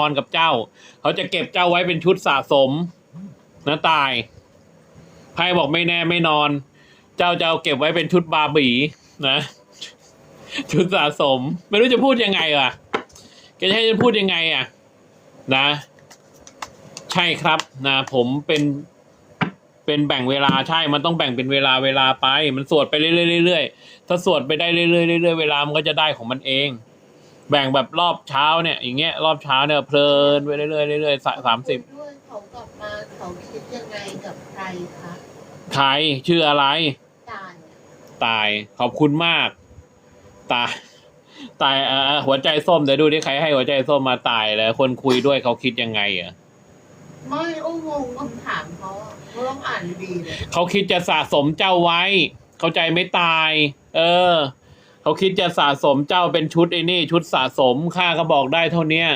นอนกับเจ้า เขาจะเก็บเจ้าไว้เป็นชุดสะสมนะตายไพ่บอกไม่แน่ไม่นอน เจ้าจะเอาเก็บไว้เป็นชุดบาบีนะชุดสะสม ไม่รู้จะพูดยังไงอะแกจะให้จะพูดยังไงอะ นะ ใช่ครับนะผมเป็น เป็นแบ่งเวลาใช่ มันต้องแบ่งเป็นเวลาเวลาไป มันสวดไปเรื่อยเรื่อยๆถ้าสวดไปได้เรื่อยๆเรื่อยๆเวลามันก็จะได้ของมันเอง แบ่งแบบรอบเช้าเนี่ยอย่างเงี้ยรอบเช้าเนี่ยเพลินไปเรื่อยๆเรื่อยๆสามสิบด้วยเขากลับมาเขาคิดยังไงกับใครคะใครชื่ออะไรจานตายขอบคุณมาก ตายตายเอ่อหัวใจส้มเดี๋ยวดูดิใครให้หัวใจส้มมาตายแล้วคนคุยด้วยเขาคิดยังไงอะไม่โอ้งงคำถามเขาอะเขาต้องอ่านดีๆเลยเขาคิดจะสะสมเจ้าไว้ เข้าใจไม่ตาย เออ เขาคิดจะสะสมเจ้าเป็นชุดไอ้นี่ ชุดสะสมข้าก็บอกได้เท่าเนี้ย